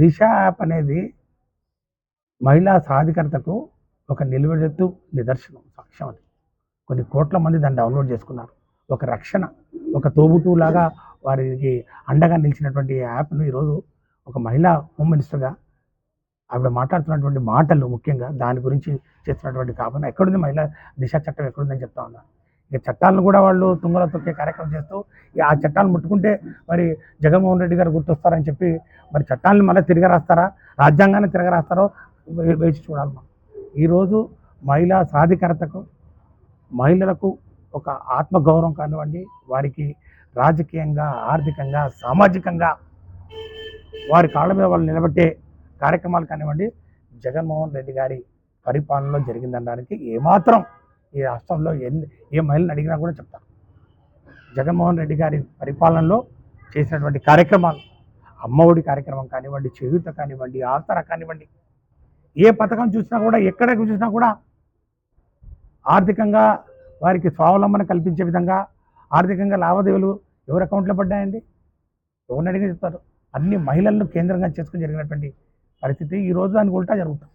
దిశ app అనేది మహిళా సాధికారతకు ఒక నిలువెత్తు నిదర్శనం సాక్ష్యం అది. కొన్ని కోట్ల మంది దాన్ని డౌన్లోడ్ చేసుకున్నారు. ఒక రక్షణ ఒక తోబుట్టులాగా వారికి అండగా నిలిచినటువంటి యాప్ను ఈరోజు ఒక మహిళా హోమ్ మినిస్టర్గా ఆవిడ మాట్లాడుతున్నటువంటి మాటలు ముఖ్యంగా దాని గురించి చేస్తున్నటువంటి కాపన ఎక్కడుంది మహిళా దిశ చట్టం ఎక్కడుందని చెప్తా ఉన్నారు ఇక చట్టాలను కూడా వాళ్ళు తుంగలో తొక్కే కార్యక్రమం చేస్తూ ఆ చట్టాలు ముట్టుకుంటే మరి జగన్మోహన్ రెడ్డి గారు గుర్తొస్తారని చెప్పి మరి చట్టాలను మళ్ళీ తిరిగి రాస్తారా? రాజ్యాంగాన్ని తిరగ రాస్తారో వేచి చూడాలి మనం. ఈరోజు మహిళా సాధికారతకు మహిళలకు ఒక ఆత్మగౌరవం కానివ్వండి వారికి రాజకీయంగా ఆర్థికంగా సామాజికంగా వారి కాళ్ళ మీద వాళ్ళు నిలబెట్టే కార్యక్రమాలు కానివ్వండి జగన్మోహన్ రెడ్డి గారి పరిపాలనలో జరిగిందనడానికి ఏమాత్రం ఈ రాష్ట్రంలో ఎన్ని ఏ మహిళను అడిగినా కూడా చెప్తారు. జగన్మోహన్ రెడ్డి గారి పరిపాలనలో చేసినటువంటి కార్యక్రమాలు అమ్మఒడి కార్యక్రమం కానివ్వండి చేయూత కానివ్వండి ఆసరా కానివ్వండి ఏ పథకం చూసినా కూడా ఎక్కడ చూసినా కూడా ఆర్థికంగా వారికి స్వావలంబన కల్పించే విధంగా ఆర్థికంగా లావాదేవీలు ఎవరి అకౌంట్లో పడ్డాయండి? ఎవరిని అడిగి చెప్తారు. అన్ని మహిళలను కేంద్రంగా చేసుకుని జరిగినటువంటి పరిస్థితి ఈ రోజు దానికి ఉల్టా జరుగుతుంది.